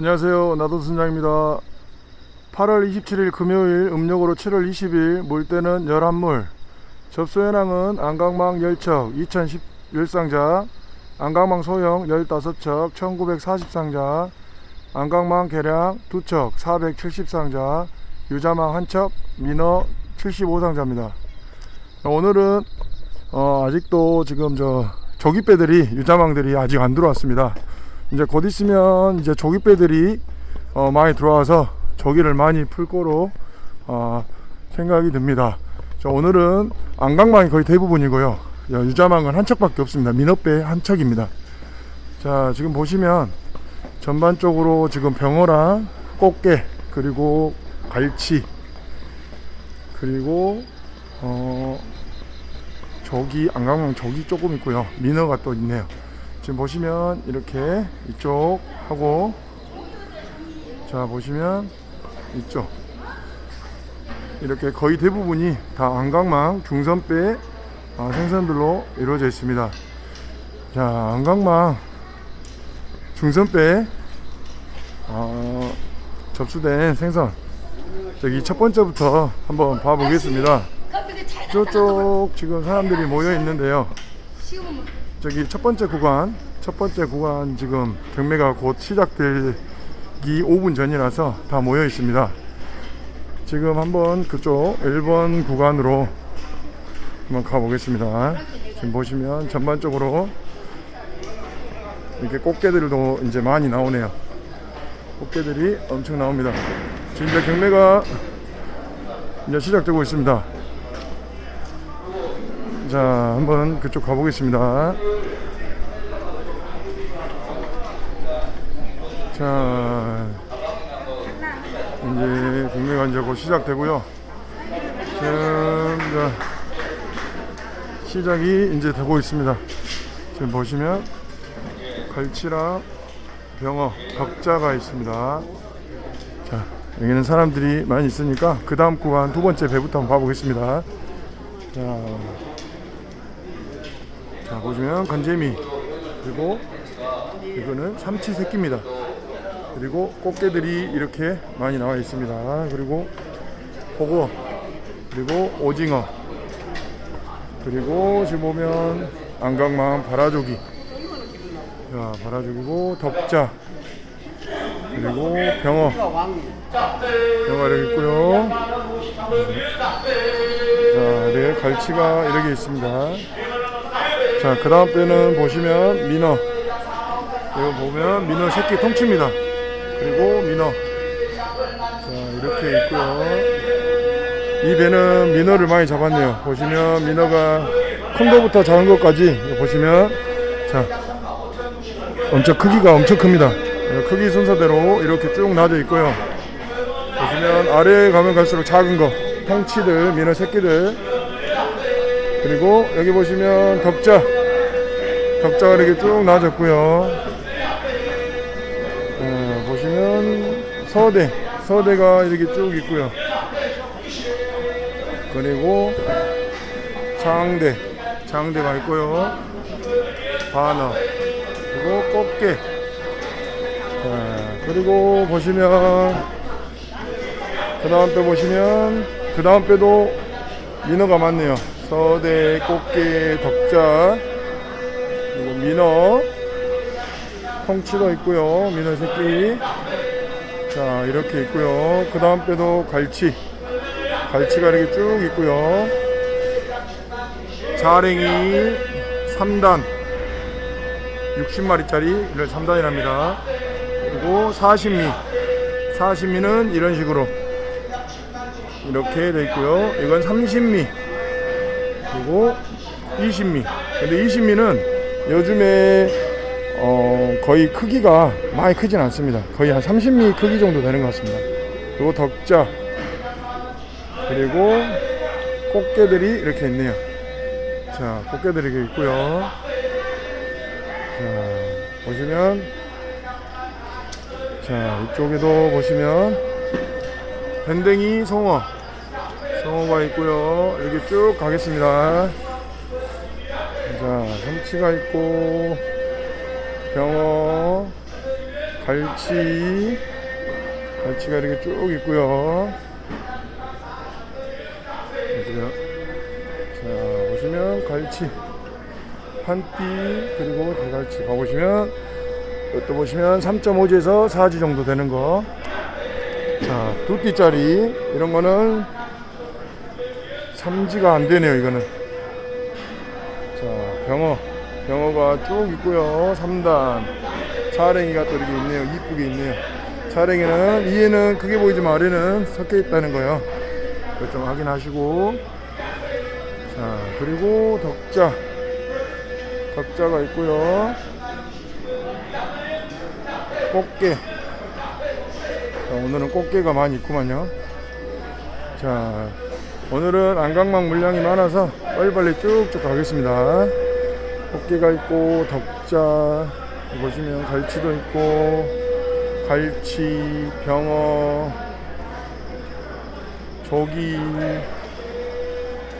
안녕하세요. 나도 순장입니다. 8월 27일 금요일, 음력으로 7월 20일, 물때는 11물, 접수 현황은 안강망 10척, 2010 열상자, 안강망 소형 15척, 1940상자, 안강망 개량 2척, 470상자, 유자망 1척, 민어 75상자입니다. 오늘은 어, 아직도 지금 저 조기배들이 유자망들이 아직 안 들어왔습니다. 이제 곧 있으면 이제 조기배들이 어, 많이 들어와서 조기를 많이 풀 거로 어, 생각이 듭니다. 자, 오늘은 안강망이 거의 대부분이고요. 야, 유자망은 한 척밖에 없습니다. 민어배 한 척입니다. 자, 지금 보시면 전반적으로 지금 병어랑 꽃게 그리고 갈치 그리고 어, 조기 안강망 조기 조금 있고요. 민어가 또 있네요. 지금 보시면 이렇게 이쪽 하고 자 보시면 이쪽 이렇게 거의 대부분이 다 안강망 중선배 아, 생선들로 이루어져 있습니다. 자 안강망 중선배 어, 접수된 생선 여기 첫 번째부터 한번 봐보겠습니다. 저쪽 지금 사람들이 모여 있는데요. 저기 첫 번째 구간, 첫 번째 구간 지금 경매가 곧 시작되기 5분 전이라서 다 모여 있습니다. 지금 한번 그쪽 1번 구간으로 한번 가보겠습니다. 지금 보시면 전반적으로 이렇게 꽃게들도 이제 많이 나오네요. 꽃게들이 엄청 나옵니다. 지금 이제 경매가 이제 시작되고 있습니다. 자, 한번 그쪽 가보겠습니다. 자, 이제 경매가 이제 곧 시작되고요. 지금 이제 시작이 이제 되고 있습니다. 지금 보시면 갈치랑 병어, 덕자가 있습니다. 자, 여기는 사람들이 많이 있으니까 그 다음 구간 두 번째 배부터 한번 봐보겠습니다. 자, 자 보시면 건재미 그리고 이거는 삼치 새끼입니다. 그리고 꽃게들이 이렇게 많이 나와 있습니다. 그리고 호거 그리고 오징어 그리고 지금 보면 안강망 바라조기 자 바라조기고 덕자 그리고 병어 병어 이렇게 있고요. 자, 네 갈치가 이렇게 있습니다. 자, 그 다음 배는 보시면 민어. 이거 보면 민어 새끼 통치입니다. 그리고 민어. 자, 이렇게 있고요. 이 배는 민어를 많이 잡았네요. 보시면 민어가 큰 거부터 작은 것까지 보시면 자, 엄청 크기가 엄청 큽니다. 크기 순서대로 이렇게 쭉 나져 있고요. 보시면 아래에 가면 갈수록 작은 거, 통치들, 민어 새끼들, 그리고 여기 보시면 덕자. 덕자가 이렇게 쭉 나와졌고요. 어, 보시면 서대. 서대가 이렇게 쭉 있고요. 그리고 장대. 장대가 있고요. 반어. 그리고 꽃게. 자, 그리고 보시면 그 다음 배 보시면 그 다음 배도 민어가 많네요 서대, 꽃게, 덕자, 그리고 민어, 통치도 있고요. 민어 새끼. 자, 이렇게 있고요. 그 다음 배도 갈치. 갈치가 이렇게 쭉 있고요. 자랭이 3단. 60마리짜리 이걸 3단이랍니다. 그리고 사신미. 사신미는 이런 식으로 이렇게 돼 있고요. 이건 삼신미. 그리고 20미. 근데 20미는 요즘에 어 거의 크기가 많이 크진 않습니다. 거의 한 30미 크기 정도 되는 것 같습니다. 그리고 덕자 그리고 꽃게들이 이렇게 있네요. 자, 꽃게들이 있고요. 자, 보시면 자, 이쪽에도 보시면 밴댕이 송어 성어가 있고요. 이렇게 쭉 가겠습니다. 자, 삼치가 있고 병어 갈치 갈치가 이렇게 쭉 있고요. 자 보시면 갈치 한띠 그리고 대갈치. 가보시면 이것도 보시면 3.5지에서 4지 정도 되는 거. 자, 두 띠짜리. 이런 거는 3지가 안 되네요, 이거는. 자, 병어. 병어가 쭉 있고요. 3단. 사랭이가 또 이렇게 있네요. 이쁘게 있네요. 사랭이는 위에는 크게 보이지만 아래는 섞여 있다는 거요. 그것 좀 확인하시고. 자, 그리고 덕자. 덕자가 있고요. 꽃게. 자, 오늘은 꽃게가 많이 있구만요. 자, 오늘은 안강망 물량이 많아서 빨리빨리 쭉쭉 가겠습니다. 꽃게가 있고, 덕자, 보시면 갈치도 있고, 갈치, 병어, 조기,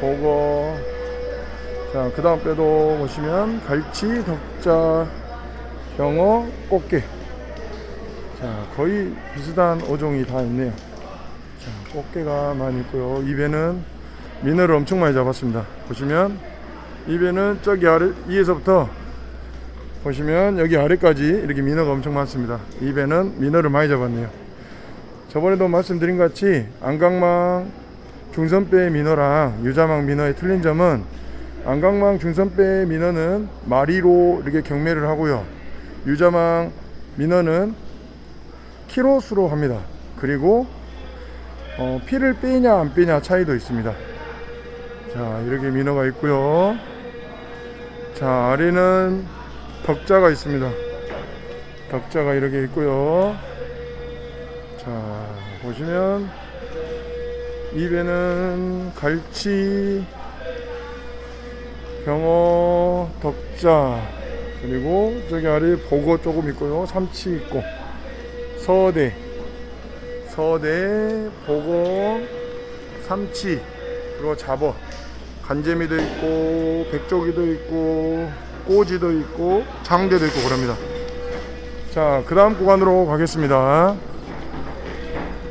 보거. 자, 그 다음 빼도 보시면 갈치, 덕자, 병어, 꽃게. 자, 거의 비슷한 어종이 다 있네요. 자, 꽃게가 많이 있고요. 입에는 민어를 엄청 많이 잡았습니다. 보시면 입에는 저기 아래 위에서부터 보시면 여기 아래까지 이렇게 민어가 엄청 많습니다. 입에는 민어를 많이 잡았네요. 저번에도 말씀드린 것 같이 안강망 중선배 민어랑 유자망 민어의 틀린 점은 안강망 중선배 민어는 마리로 이렇게 경매를 하고요. 유자망 민어는 키로수로 합니다. 그리고 어, 피를 빼냐 안 빼냐 차이도 있습니다. 자 이렇게 민어가 있고요. 자 아래는 덕자가 있습니다. 덕자가 이렇게 있고요. 자 보시면 입에는 갈치, 병어, 덕자 그리고 저기 아래 보고 조금 있고요. 삼치 있고 서대, 서대, 보고, 삼치, 그리고 잡어, 간재미도 있고, 백조기도 있고, 꼬지도 있고, 장대도 있고 그럽니다. 자, 그 다음 구간으로 가겠습니다.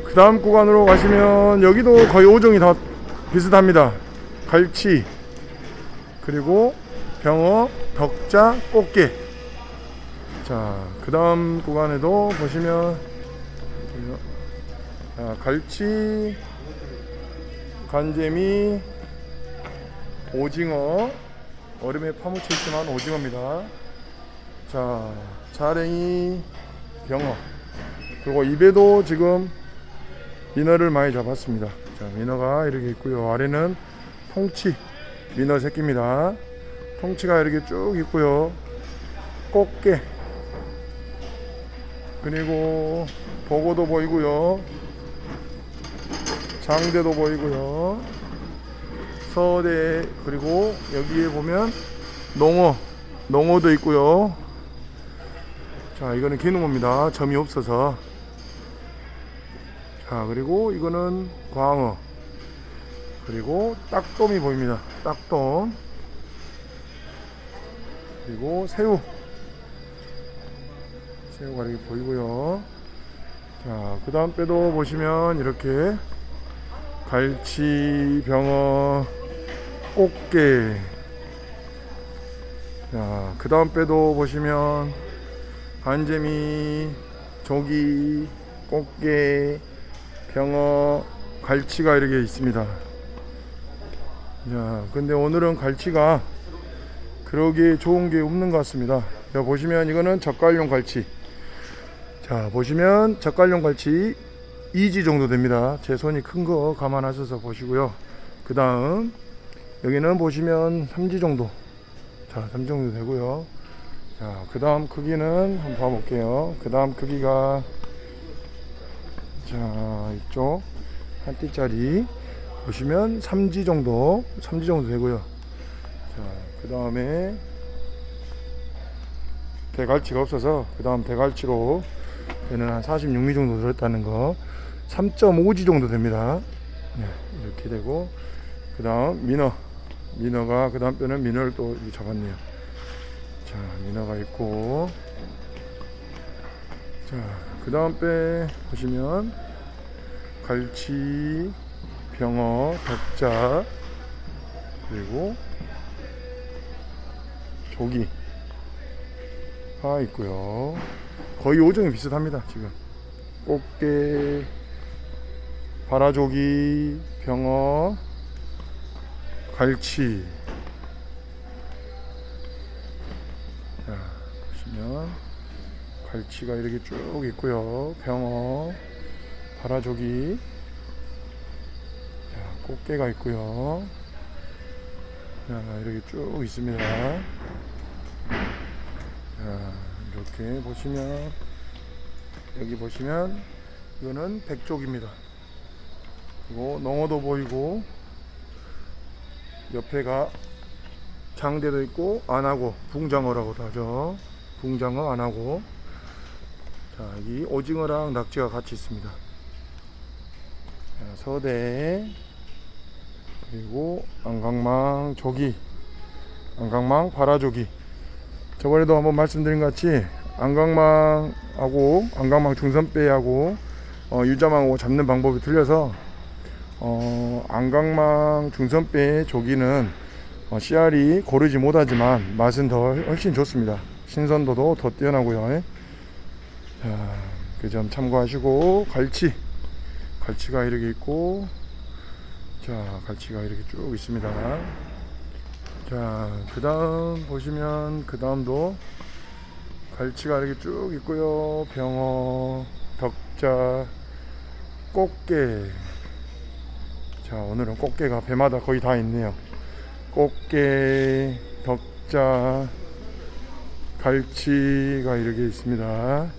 그 다음 구간으로 가시면 여기도 거의 오종이 다 비슷합니다. 갈치, 그리고 병어, 덕자, 꽃게. 자, 그 다음 구간에도 보시면 자, 갈치, 간재미, 오징어, 얼음에 파묻혀 있지만 오징어입니다. 자, 자랭이, 병어, 그리고 입에도 지금 민어를 많이 잡았습니다. 자, 민어가 이렇게 있고요. 아래는 통치, 민어 새끼입니다. 통치가 이렇게 쭉 있고요. 꽃게, 그리고 보고도 보이고요. 장대도 보이고요. 서대 그리고 여기에 보면 농어, 농어도 있고요. 자, 이거는 기능어입니다. 점이 없어서. 자, 그리고 이거는 광어. 그리고 딱돔이 보입니다. 딱돔. 그리고 새우. 새우가 이렇게 보이고요. 자, 그 다음 빼도 보시면 이렇게 갈치, 병어, 꽃게. 자, 그 다음 빼도 보시면 간재미, 조기, 꽃게, 병어, 갈치가 이렇게 있습니다. 자, 근데 오늘은 갈치가 그러기에 좋은 게 없는 것 같습니다. 자, 보시면 이거는 젓갈용 갈치. 자 보시면 젓갈용 갈치 2지 정도 됩니다. 제 손이 큰 거 감안하셔서 보시고요. 그 다음 여기는 보시면 3지 정도. 자 3지 정도 되고요. 자 그 다음 크기는 한번 봐볼게요. 그 다음 크기가 자 이쪽 한 띠짜리 보시면 3지 정도 3지 정도 되고요. 자그 다음에 대갈치가 없어서 그 다음 대갈치로 얘는 한 46mm 정도 들었다는 거. 3.5G 정도 됩니다. 네, 이렇게 되고 그 다음 민어 민어가 그 다음 뼈는 민어를 또 잡았네요. 자 민어가 있고 자, 그 다음 배 보시면 갈치, 병어, 덕자 그리고 조기 가 있고요. 거의 오종이 비슷합니다. 지금 꽃게, 바라조기, 병어, 갈치. 자, 보시면 갈치가 이렇게 쭉 있고요. 병어, 바라조기, 자, 꽃게가 있고요. 자, 이렇게 쭉 있습니다. 자, 이렇게 보시면 여기 보시면 이거는 백족입니다. 그리고 농어도 보이고 옆에가 장대도 있고 안하고 붕장어라고도 하죠. 붕장어 안하고 자 여기 오징어랑 낙지가 같이 있습니다. 자, 서대 그리고 안강망 조기 안강망 바라조기 저번에도 한번 말씀드린 것 같이 안강망하고 안강망 중선배하고 어, 유자망하고 잡는 방법이 틀려서 어, 안강망 중선배의 조기는 어, 씨알이 고르지 못하지만 맛은 더 훨씬 좋습니다. 신선도도 더 뛰어나고요. 자, 그점 참고하시고 갈치 갈치가 이렇게 있고 자 갈치가 이렇게 쭉 있습니다. 자, 그 다음 보시면 그 다음도 갈치가 이렇게 쭉 있고요. 병어, 덕자, 꽃게. 자, 오늘은 꽃게가 배마다 거의 다 있네요. 꽃게, 덕자, 갈치가 이렇게 있습니다.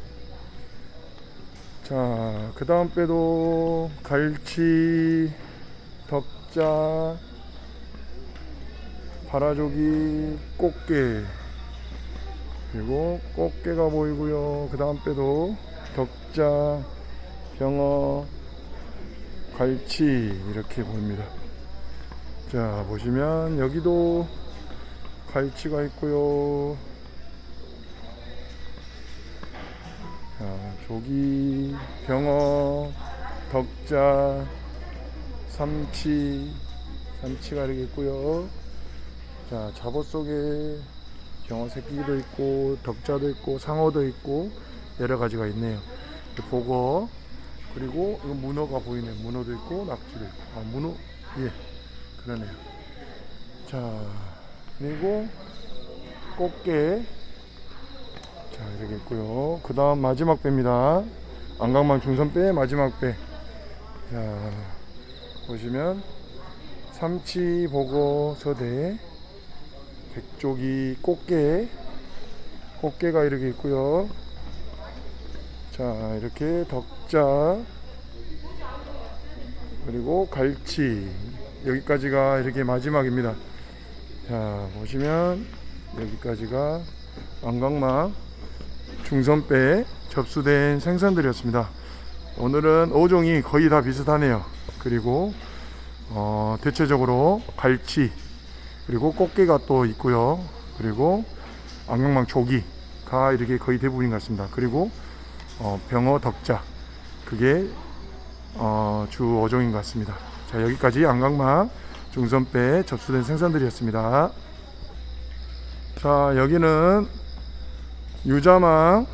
자, 그 다음 빼도 갈치, 덕자, 바라조기, 꽃게 그리고 꽃게가 보이고요. 그 다음 빼도 덕자, 병어, 갈치 이렇게 보입니다. 자 보시면 여기도 갈치가 있고요. 자 조기, 병어, 덕자, 삼치, 삼치가 이렇게 있고요. 자, 잡어 속에 경어 새끼도 있고 덕자도 있고 상어도 있고 여러 가지가 있네요. 보고 그리고 이거 문어가 보이네. 문어도 있고 낙지도 있고. 아, 문어. 예. 그러네요. 자, 그리고 꽃게. 자, 이렇게 있고요. 그 다음 마지막 배입니다. 안강망 중선배 마지막 배. 자, 보시면 삼치 보고 서대 백조기 꽃게 꽃게가 이렇게 있고요. 자 이렇게 덕자 그리고 갈치. 여기까지가 이렇게 마지막입니다. 자 보시면 여기까지가 안강망 중선배 접수된 생선들이었습니다. 오늘은 5종이 거의 다 비슷하네요. 그리고 어, 대체적으로 갈치 그리고 꽃게가 또 있고요. 그리고 안경망 조기가 이렇게 거의 대부분인 것 같습니다. 그리고 어, 병어 덕자 그게 어, 주 5종인 것 같습니다. 자 여기까지 안강망 중선배 접수된 생선들이었습니다. 자 여기는 유자망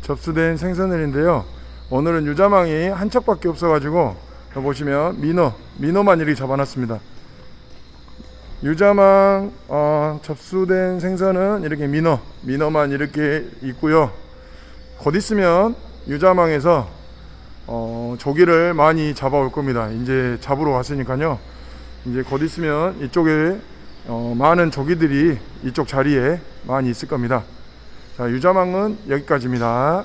접수된 생선들인데요. 오늘은 유자망이 한 척밖에 없어가지고 보시면 민어 민어만 이렇게 잡아놨습니다. 유자망 어, 접수된 생선은 이렇게 민어 민어만 이렇게 있고요. 곧 있으면 유자망에서 어, 조기를 많이 잡아올 겁니다. 이제 잡으러 왔으니까요. 이제 곧 있으면 이쪽에 어, 많은 조기들이 이쪽 자리에 많이 있을 겁니다. 자, 유자망은 여기까지입니다.